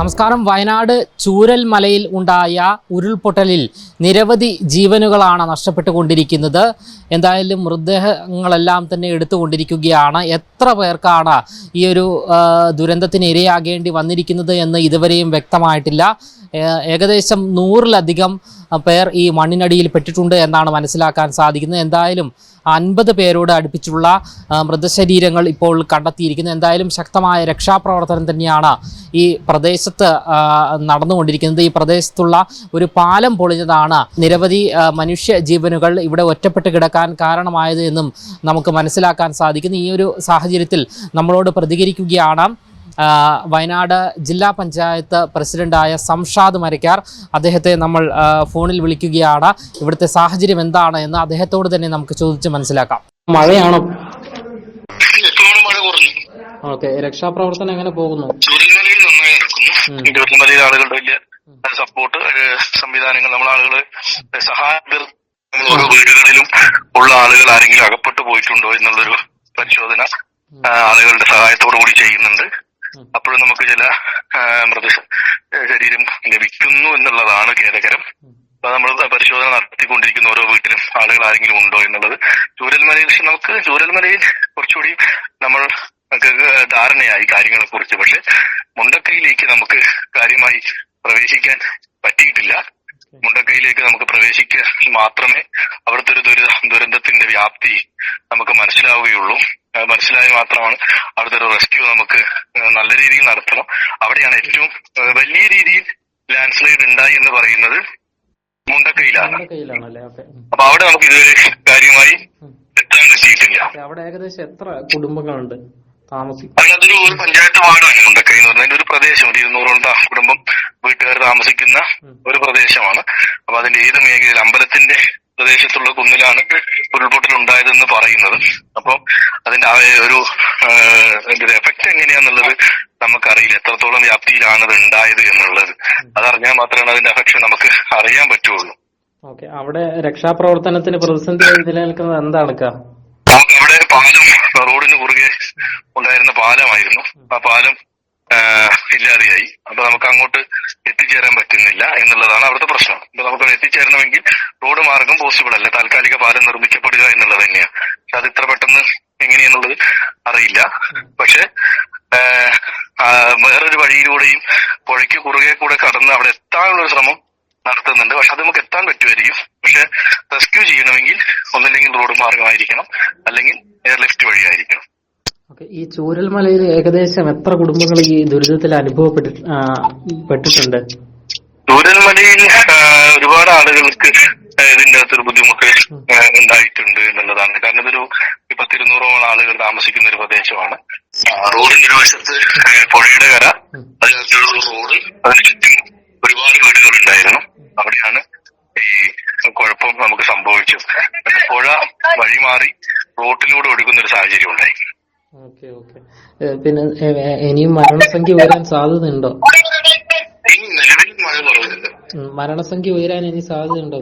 നമസ്കാരം. വയനാട് ചൂരൽ മലയിൽ ഉണ്ടായ ഉരുൾപൊട്ടലിൽ നിരവധി ജീവനുകളാണ് നഷ്ടപ്പെട്ടുകൊണ്ടിരിക്കുന്നത്. എന്തായാലും മൃതദേഹങ്ങളെല്ലാം തന്നെ എടുത്തുകൊണ്ടിരിക്കുകയാണ്. എത്ര പേർക്കാണ് ഈ ഒരു ദുരന്തത്തിന് ഇരയാകേണ്ടി വന്നിരിക്കുന്നത് എന്ന് ഇതുവരെയും വ്യക്തമായിട്ടില്ല. ഏകദേശം നൂറിലധികം പേർ ഈ മണ്ണിനടിയിൽ പെട്ടിട്ടുണ്ട് എന്നാണ് മനസ്സിലാക്കാൻ സാധിക്കുന്നത്. എന്തായാലും അൻപത് പേരോട് അടുപ്പിച്ചുള്ള മൃതശരീരങ്ങൾ ഇപ്പോൾ കണ്ടെത്തിയിരിക്കുന്നു. എന്തായാലും ശക്തമായ രക്ഷാപ്രവർത്തനം തന്നെയാണ് ഈ പ്രദേശത്ത് നടന്നുകൊണ്ടിരിക്കുന്നത്. ഈ പ്രദേശത്തുള്ള ഒരു പാലം പൊളിഞ്ഞതാണ് നിരവധി മനുഷ്യ ജീവനുകൾ ഇവിടെ ഒറ്റപ്പെട്ട് കിടക്കാൻ കാരണമായത് എന്നും നമുക്ക് മനസ്സിലാക്കാൻ സാധിക്കുന്നു. ഈ ഒരു സാഹചര്യത്തിൽ നമ്മളോട് പ്രതികരിക്കുകയാണ് വയനാട് ജില്ലാ പഞ്ചായത്ത് പ്രസിഡന്റായ സംഷാദ് മരക്കാർ. അദ്ദേഹത്തെ നമ്മൾ ഫോണിൽ വിളിക്കുകയാണ്. ഇവിടുത്തെ സാഹചര്യം എന്താണ് എന്ന് അദ്ദേഹത്തോട് തന്നെ നമുക്ക് ചോദിച്ച് മനസ്സിലാക്കാം. മഴയാണോ? ഓക്കെ രക്ഷാപ്രവർത്തനം എങ്ങനെ പോകുന്നു? ആളുകളുടെ സപ്പോർട്ട് സംവിധാനങ്ങൾ നമ്മൾ ആളുകൾ സഹായം ഓരോ വീടുകളിലും ഉള്ള ആളുകൾ ആരെങ്കിലും അകപ്പെട്ടു പോയിട്ടുണ്ടോ എന്നുള്ളൊരു പരിശോധന ആളുകളുടെ സഹായത്തോടു കൂടി ചെയ്യുന്നുണ്ട്. അപ്പോഴും നമുക്ക് ചില മൃത ശരീരം ലഭിക്കുന്നു എന്നുള്ളതാണ് ഖേദകരം. അപ്പൊ നമ്മൾ പരിശോധന നടത്തിക്കൊണ്ടിരിക്കുന്ന ഓരോ വീട്ടിലും ആളുകൾ ആരെങ്കിലും ഉണ്ടോ എന്നുള്ളത്. ചൂരൽമലയിൽ പക്ഷെ നമുക്ക് ചൂരൽമലയിൽ കുറച്ചുകൂടി നമ്മൾ ധാരണയായി കാര്യങ്ങളെ കുറിച്ച് പക്ഷെ മുണ്ടക്കൈയിലേക്ക് നമുക്ക് കാര്യമായി പ്രവേശിക്കാൻ പറ്റിയിട്ടില്ല. മുണ്ടക്കൈയിലേക്ക് നമുക്ക് പ്രവേശിക്കാൻ മാത്രമേ അവിടുത്തെ ഒരു ദുരിത ദുരന്തത്തിന്റെ വ്യാപ്തി നമുക്ക് മനസ്സിലാവുകയുള്ളൂ. മനസ്സിലായി മാത്രമാണ് അവിടുത്തെ ഒരു റെസ്ക്യൂ നമുക്ക് നല്ല രീതിയിൽ നടത്തണം. അവിടെയാണ് ഏറ്റവും വലിയ രീതിയിൽ ലാൻഡ് സ്ലൈഡ് ഉണ്ടായി എന്ന് പറയുന്നത് മുണ്ടക്കൈയിലാണ്. അപ്പൊ അവിടെ നമുക്ക് ഇതുവരെ കാര്യമായി എത്താൻ പറ്റിയിട്ടില്ല. അവിടെ ഏകദേശം എത്ര കുടുംബങ്ങളുണ്ട്? താമസിക്കും. അതൊരു ഒരു പഞ്ചായത്ത് വാർഡാണ് മുണ്ടക്കൈ എന്ന് പറഞ്ഞാൽ ഒരു പ്രദേശം ഒരു ഇരുന്നൂറോളം കുടുംബം വീട്ടുകാർ താമസിക്കുന്ന ഒരു പ്രദേശമാണ്. അപ്പൊ അതിന്റെ ഏത് മേഖലയിൽ? അമ്പലത്തിന്റെ പ്രദേശത്തുള്ള കുന്നിലാണ് ഉരുൾപൊട്ടൽ ഉണ്ടായതെന്ന് പറയുന്നത്. അപ്പൊ അതിന്റെ ഒരു എഫക്റ്റ് അതിന്റെ എഫക്ട് എങ്ങനെയാന്നുള്ളത് നമുക്കറിയില്ല. എത്രത്തോളം വ്യാപ്തിയിലാണ് അത് ഉണ്ടായത് എന്നുള്ളത്. അതറിഞ്ഞാൽ മാത്രമാണ് അതിന്റെ എഫക്ഷൻ നമുക്ക് അറിയാൻ പറ്റുള്ളൂ. ഓക്കെ. അവിടെ രക്ഷാപ്രവർത്തനത്തിന് പ്രതിസന്ധി നിലനിൽക്കുന്നത് എന്താണ് അവിടെ പാലം റോഡിന് കുറുകെ ഉണ്ടായിരുന്ന പാലമായിരുന്നു. ആ പാലം ഇല്ലാതെയായി. അപ്പൊ നമുക്ക് അങ്ങോട്ട് എത്തിച്ചേരാൻ പറ്റുന്നില്ല എന്നുള്ളതാണ് അവിടുത്തെ പ്രശ്നം. അപ്പൊ നമുക്ക് എത്തിച്ചേരണമെങ്കിൽ റോഡ് മാർഗം പോസിബിൾ അല്ല. താൽക്കാലിക പാലം നിർമ്മിക്കപ്പെടുക എന്നുള്ളത് തന്നെയാണ്. അത് ഇത്ര പെട്ടെന്ന് എങ്ങനെയെന്നുള്ളത് അറിയില്ല. പക്ഷെ വേറൊരു വഴിയിലൂടെയും പുഴയ്ക്ക് കുറുകെ കൂടെ കടന്ന് അവിടെ എത്താനുള്ള ഒരു ശ്രമം നടത്തുന്നുണ്ട്. പക്ഷെ അത് നമുക്ക് എത്താൻ പറ്റുമായിരിക്കും. പക്ഷെ റെസ്ക്യൂ ചെയ്യണമെങ്കിൽ ഒന്നില്ലെങ്കിൽ റോഡ് മാർഗമായിരിക്കണം. അല്ലെങ്കിൽ എയർലിഫ്റ്റ് വഴിയായിരിക്കണം. ഓക്കെ ഈ ചൂരൽമലയിൽ ഏകദേശം എത്ര കുടുംബങ്ങൾ ഈ ദുരിതത്തിൽ അനുഭവപ്പെട്ടിട്ടുണ്ട് ചൂരൽമലയിൽ ഒരുപാട് ആളുകൾക്ക് ഇതിന്റെ അകത്തൊരു ബുദ്ധിമുട്ട് ഉണ്ടായിട്ടുണ്ട് എന്നുള്ളതാണ്. കാരണം ഇതൊരു പത്തിരുന്നൂറോളം ആളുകൾ താമസിക്കുന്ന ഒരു പ്രദേശമാണ്. റോഡിന്റെ ഒരു വശത്ത് പുഴയുടെ കര അതിനകത്തുള്ള റോഡ് അതിന് ചുറ്റും ഒരുപാട് വീടുകൾ ഉണ്ടായിരുന്നു അവിടെയാണ് ഈ കുഴപ്പം നമുക്ക് സംഭവിച്ചത്. പക്ഷെ പുഴ വഴിമാറി റോട്ടിലൂടെ ഒഴുകുന്ന ഒരു സാഹചര്യം ഉണ്ടായി. Okay okay. പിന്നെ ഇനിയും മരണസംഖ്യ ഉയരാൻ സാധ്യതയുണ്ടോ? ഉണ്ടോ നിലവിൽ മഴ കുറവുണ്ട്. മരണസംഖ്യ ഉയരാൻ ഇനി സാധ്യത ഉണ്ടോ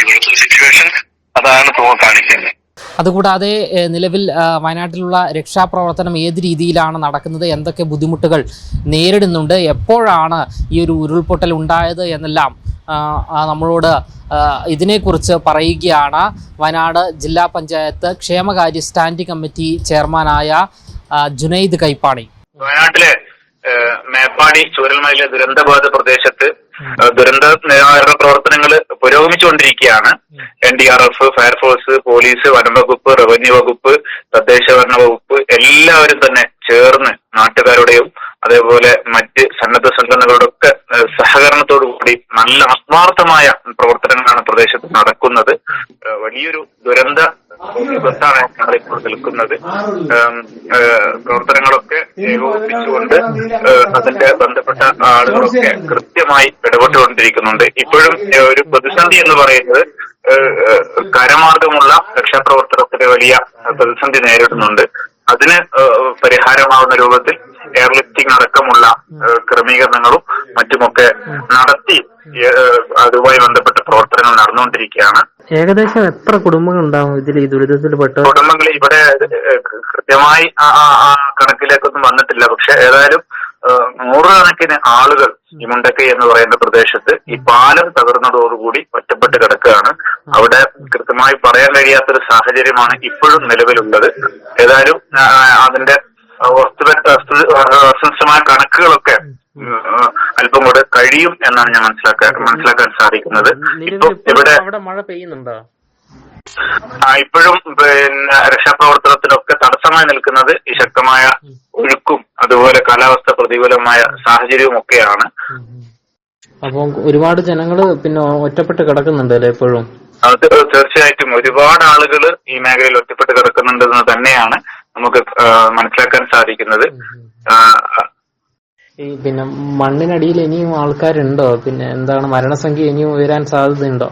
ഇവിടുത്തെ സിറ്റുവേഷൻ അതാണ് കാണിക്കുന്നത്. അതുകൂടാതെ നിലവിൽ വയനാട്ടിലുള്ള രക്ഷാപ്രവർത്തനം ഏത് രീതിയിലാണ് നടക്കുന്നത്? എന്തൊക്കെ ബുദ്ധിമുട്ടുകൾ നേരിടുന്നുണ്ട്? എപ്പോഴാണ് ഈ ഒരു ഉരുൾപൊട്ടൽ ഉണ്ടായത് എന്നെല്ലാം നമ്മളോട് ഇതിനെക്കുറിച്ച് പറയുകയാണ് വയനാട് ജില്ലാ പഞ്ചായത്ത് ക്ഷേമകാര്യ സ്റ്റാൻഡിംഗ് കമ്മിറ്റി ചെയർമാനായ ജുനൈദ് കൈപ്പാണി. വയനാട്ടിലെ മേപ്പാടി ചൂരൽമലയിലെ ദുരന്തബാധിത പ്രദേശത്ത് ദുരന്ത നിവാരണ പ്രവർത്തനങ്ങൾ പുരോഗമിച്ചുകൊണ്ടിരിക്കുകയാണ്. N D R F fire force police വനംവകുപ്പ് റവന്യൂ വകുപ്പ് തദ്ദേശ ഭരണ വകുപ്പ് എല്ലാവരും തന്നെ ചേർന്ന് നാട്ടുകാരുടെയും അതേപോലെ മറ്റ് സന്നദ്ധ സംഘടനകളുടെ ഒക്കെ സഹകരണത്തോടു കൂടി നല്ല ആത്മാർത്ഥമായ പ്രവർത്തനങ്ങളാണ് പ്രദേശത്ത് നടക്കുന്നത്. വലിയൊരു ദുരന്ത വിപത്താണ് ഞങ്ങളിപ്പോൾ നിൽക്കുന്നത്. പ്രവർത്തനങ്ങളൊക്കെ ഏകോപിപ്പിച്ചുകൊണ്ട് അതിന്റെ ബന്ധപ്പെട്ട ആളുകളൊക്കെ കൃത്യമായി ഇടപെട്ടുകൊണ്ടിരിക്കുന്നുണ്ട്. ഇപ്പോഴും ഒരു പ്രതിസന്ധി എന്ന് പറയുന്നത് കരമാർഗമുള്ള രക്ഷാപ്രവർത്തനത്തിന് വലിയ പ്രതിസന്ധി നേരിടുന്നുണ്ട്. അതിന് പരിഹാരമാവുന്ന രൂപത്തിൽ എയർലിഫ്റ്റിംഗ് അടക്കമുള്ള ക്രമീകരണങ്ങളും മറ്റുമൊക്കെ നടത്തി അതുമായി ബന്ധപ്പെട്ട പ്രവർത്തനങ്ങൾ നടന്നുകൊണ്ടിരിക്കുകയാണ്. ഏകദേശം എത്ര കുടുംബങ്ങൾ ഉണ്ടാവും ഇതിൽ ഈ ദുരിതത്തിൽ പെട്ട് കുടുംബങ്ങൾ ഇവിടെ കൃത്യമായി കണക്കിലേക്കൊന്നും വന്നിട്ടില്ല. പക്ഷെ ഏതായാലും നൂറുകണക്കിന് ആളുകൾ ഈ മുണ്ടക്കൈ എന്ന് പറയുന്ന പ്രദേശത്ത് ഈ പാലം തകർന്നതോടുകൂടി ഒറ്റപ്പെട്ട് കിടക്കുകയാണ്. അവിടെ കൃത്യമായി പറയാൻ കഴിയാത്തൊരു സാഹചര്യമാണ് ഇപ്പോഴും നിലവിലുള്ളത്. ഏതായാലും അതിന്റെ വസ്തുനിഷ്ഠമായ കണക്കുകളൊക്കെ അല്പം കൂടെ കഴിയും എന്നാണ് ഞാൻ മനസ്സിലാക്കാൻ മനസ്സിലാക്കാൻ സാധിക്കുന്നത്. ഇപ്പൊ ഇവിടെ മഴ പെയ്യുന്നുണ്ടോ? ഇപ്പോഴും പിന്നെ രക്ഷാപ്രവർത്തനത്തിനൊക്കെ തടസ്സമായി നിൽക്കുന്നത് ഈ ശക്തമായ അതുപോലെ കാലാവസ്ഥ പ്രതികൂലമായ സാഹചര്യവും ഒക്കെയാണ് അപ്പം ഒരുപാട് ജനങ്ങൾ പിന്നെ ഒറ്റപ്പെട്ട് കിടക്കുന്നുണ്ട് അല്ലെ എപ്പോഴും അത് തീർച്ചയായിട്ടും ഒരുപാട് ആളുകൾ ഈ മേഖലയിൽ ഒറ്റപ്പെട്ട് കിടക്കുന്നുണ്ടെന്ന് തന്നെയാണ് നമുക്ക് മനസ്സിലാക്കാൻ സാധിക്കുന്നത്. ഈ പിന്നെ മണ്ണിനടിയിൽ ഇനിയും ആൾക്കാരുണ്ടോ? പിന്നെ എന്താണ് മരണസംഖ്യ ഇനിയും ഉയരാൻ സാധ്യതയുണ്ടോ?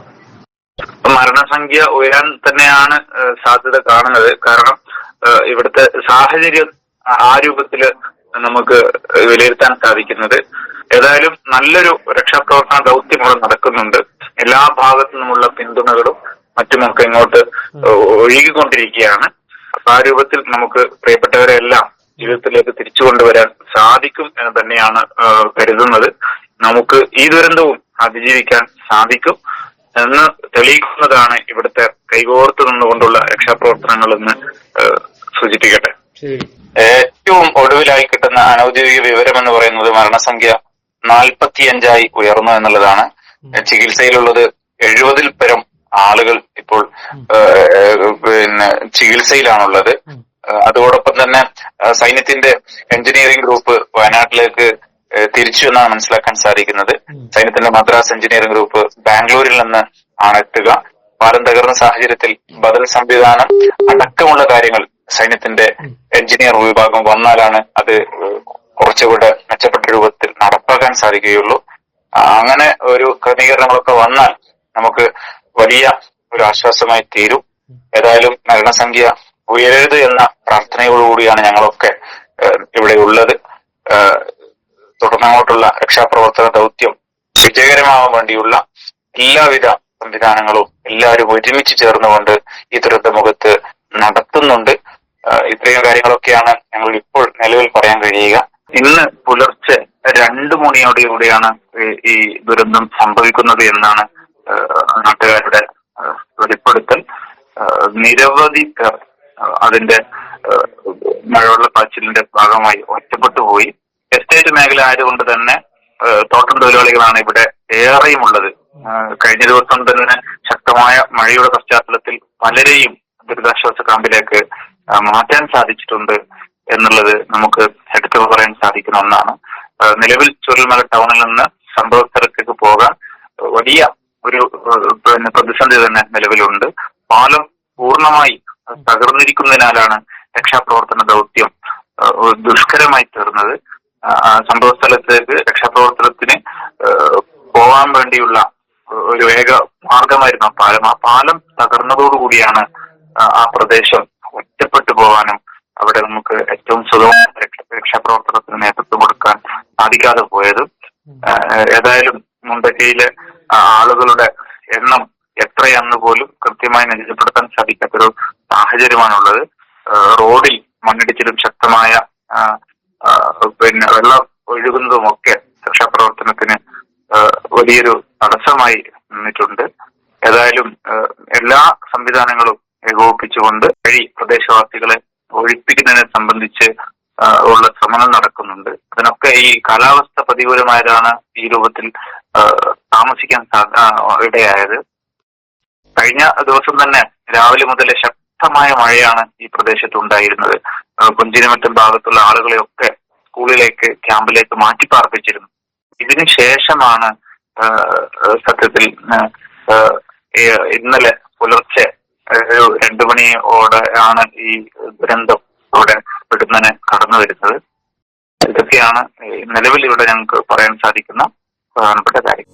മരണസംഖ്യ ഉയരാൻ തന്നെയാണ് സാധ്യത കാണുന്നത്. കാരണം ഇവിടുത്തെ സാഹചര്യം ആ രൂപത്തിൽ നമുക്ക് വിലയിരുത്താൻ സാധിക്കുന്നത്. ഏതായാലും നല്ലൊരു രക്ഷാപ്രവർത്തന ദൗത്യം ഇവിടെ നടക്കുന്നുണ്ട്. എല്ലാ ഭാഗത്തു നിന്നുമുള്ള പിന്തുണകളും മറ്റുമൊക്കെ ഇങ്ങോട്ട് ഒഴുകിക്കൊണ്ടിരിക്കുകയാണ്. അപ്പൊ ആ രൂപത്തിൽ നമുക്ക് പ്രിയപ്പെട്ടവരെ എല്ലാം ജീവിതത്തിലേക്ക് തിരിച്ചു കൊണ്ടുവരാൻ സാധിക്കും എന്ന് തന്നെയാണ് കരുതുന്നത്. നമുക്ക് ഈ ദുരന്തവും അതിജീവിക്കാൻ സാധിക്കും. എന്ന് തെളിയിക്കുന്നതാണ് ഇവിടുത്തെ കൈകോർത്ത് നിന്നുകൊണ്ടുള്ള രക്ഷാപ്രവർത്തനങ്ങൾ എന്ന് സൂചിപ്പിക്കട്ടെ. ഒടുവിലായി കിട്ടുന്ന അനൌദ്യോഗിക വിവരം എന്ന് പറയുന്നത് മരണസംഖ്യ നാൽപ്പത്തിയഞ്ചായി ഉയർന്നു എന്നുള്ളതാണ്. ചികിത്സയിലുള്ളത് എഴുപതിൽ പരം ആളുകൾ ഇപ്പോൾ പിന്നെ ചികിത്സയിലാണുള്ളത്. അതോടൊപ്പം തന്നെ സൈന്യത്തിന്റെ എഞ്ചിനീയറിംഗ് ഗ്രൂപ്പ് വയനാട്ടിലേക്ക് തിരിച്ചു എന്നാണ് മനസ്സിലാക്കാൻ സാധിക്കുന്നത്. സൈന്യത്തിന്റെ മദ്രാസ് എഞ്ചിനീയറിംഗ് ഗ്രൂപ്പ് ബാംഗ്ലൂരിൽ നിന്ന് ആണ് എത്തുക. പാലം തകർന്ന സാഹചര്യത്തിൽ ബദൽ സംവിധാനം അടക്കമുള്ള കാര്യങ്ങൾ സൈന്യത്തിന്റെ എഞ്ചിനീയർ വിഭാഗം വന്നാലാണ് അത് കുറച്ചുകൂടെ മെച്ചപ്പെട്ട രൂപത്തിൽ നടപ്പാക്കാൻ സാധിക്കുകയുള്ളൂ. അങ്ങനെ ഒരു ക്രമീകരണങ്ങളൊക്കെ വന്നാൽ നമുക്ക് വലിയ ഒരു ആശ്വാസമായി തീരും. ഏതായാലും മരണസംഖ്യ ഉയരരുത് എന്ന പ്രാർത്ഥനയോടുകൂടിയാണ് ഞങ്ങളൊക്കെ ഇവിടെ ഉള്ളത്. തുടർന്നങ്ങോട്ടുള്ള രക്ഷാപ്രവർത്തന ദൗത്യം വിജയകരമാവാൻ വേണ്ടിയുള്ള എല്ലാവിധ സംവിധാനങ്ങളും എല്ലാവരും ഒരുമിച്ച് ചേർന്നുകൊണ്ട് ഈ ദുരന്ത മുഖത്ത് നടത്തുന്നുണ്ട്. ഇത്രയും കാര്യങ്ങളൊക്കെയാണ് ഞങ്ങൾ ഇപ്പോൾ നിലവിൽ പറയാൻ കഴിയുക. ഇന്ന് പുലർച്ചെ രണ്ടു മണിയോടുകൂടിയാണ് ഈ- ദുരന്തം സംഭവിക്കുന്നത് എന്നാണ് നാട്ടുകാരുടെ വെളിപ്പെടുത്തൽ. നിരവധി പേർ അതിന്റെ മഴവെള്ള പാച്ചിലിന്റെ ഭാഗമായി ഒറ്റപ്പെട്ടു പോയി. എസ്റ്റേറ്റ് മേഖല ആയതുകൊണ്ട് തന്നെ തോട്ടം തൊഴിലാളികളാണ് ഇവിടെ ഏറെയും ഉള്ളത്. കഴിഞ്ഞ ദിവസം തന്നെ ശക്തമായ മഴയുടെ പശ്ചാത്തലത്തിൽ പലരെയും ദുരിതാശ്വാസ ക്യാമ്പിലേക്ക് മാറ്റാൻ സാധിച്ചിട്ടുണ്ട് എന്നുള്ളത് നമുക്ക് എടുത്തു പറയാൻ സാധിക്കുന്ന ഒന്നാണ്. നിലവിൽ ചുരുൾമല ടൗണിൽ നിന്ന് സംഭവ സ്ഥലത്തേക്ക് പോകാൻ വലിയ ഒരു പിന്നെ പ്രതിസന്ധി തന്നെ നിലവിലുണ്ട്. പാലം പൂർണമായി തകർന്നിരിക്കുന്നതിനാലാണ് രക്ഷാപ്രവർത്തന ദൗത്യം ദുഷ്കരമായി തീർന്നത്. സംഭവ സ്ഥലത്തേക്ക് രക്ഷാപ്രവർത്തനത്തിന് പോകാൻ വേണ്ടിയുള്ള ഒരു ഏക മാർഗമായിരുന്നു ആ പാലം. ആ പാലം തകർന്നതോടുകൂടിയാണ് ആ പ്രദേശം ഒറ്റപ്പെട്ടു പോകാനും അവിടെ നമുക്ക് ഏറ്റവും രക്ഷ- രക്ഷാപ്രവർത്തനത്തിന് നേതൃത്വം കൊടുക്കാൻ സാധിക്കാതെ പോയത്. ഏതായാലും മുണ്ടക്കയിലെ ആളുകളുടെ എണ്ണം എത്രയാണെന്ന് പോലും കൃത്യമായി നിജപ്പെടുത്താൻ സാധിക്കാത്തൊരു സാഹചര്യമാണുള്ളത്. റോഡിൽ മണ്ണിടിച്ചിലും ശക്തമായ പിന്നെ വെള്ളം ഒഴുകുന്നതും ഒക്കെ രക്ഷാപ്രവർത്തനത്തിന് വലിയൊരു തടസ്സമായി നിന്നിട്ടുണ്ട്. ഏതായാലും എല്ലാ സംവിധാനങ്ങളും ഏകോപിപ്പിച്ചുകൊണ്ട് വഴി പ്രദേശവാസികളെ ഒഴിപ്പിക്കുന്നതിനെ സംബന്ധിച്ച് ഉള്ള ശ്രമങ്ങൾ നടക്കുന്നുണ്ട്. അതിനൊക്കെ ഈ കാലാവസ്ഥ പ്രതികൂലമായതാണ് ഈ രൂപത്തിൽ താമസിക്കാൻ ഇടയായത്. കഴിഞ്ഞ ദിവസം തന്നെ രാവിലെ മുതൽ ശക്തമായ മഴയാണ് ഈ പ്രദേശത്ത് ഉണ്ടായിരുന്നത്. ആ, ഭാഗത്തുള്ള ആളുകളെയൊക്കെ സ്കൂളിലേക്ക് ക്യാമ്പിലേക്ക് മാറ്റി പാർപ്പിച്ചിരുന്നു ഇതിനു ശേഷമാണ് സത്യത്തിൽ ഇന്നലെ പുലർച്ചെ രണ്ടു മണിയോടെ ആണ് ഈ ദുരന്തം ഇവിടെ പെടുന്നതിന് കടന്നു വരുന്നത്. ഇതൊക്കെയാണ് നിലവിൽ ഇവിടെ ഞങ്ങൾക്ക് പറയാൻ സാധിക്കുന്ന പ്രധാനപ്പെട്ട കാര്യം.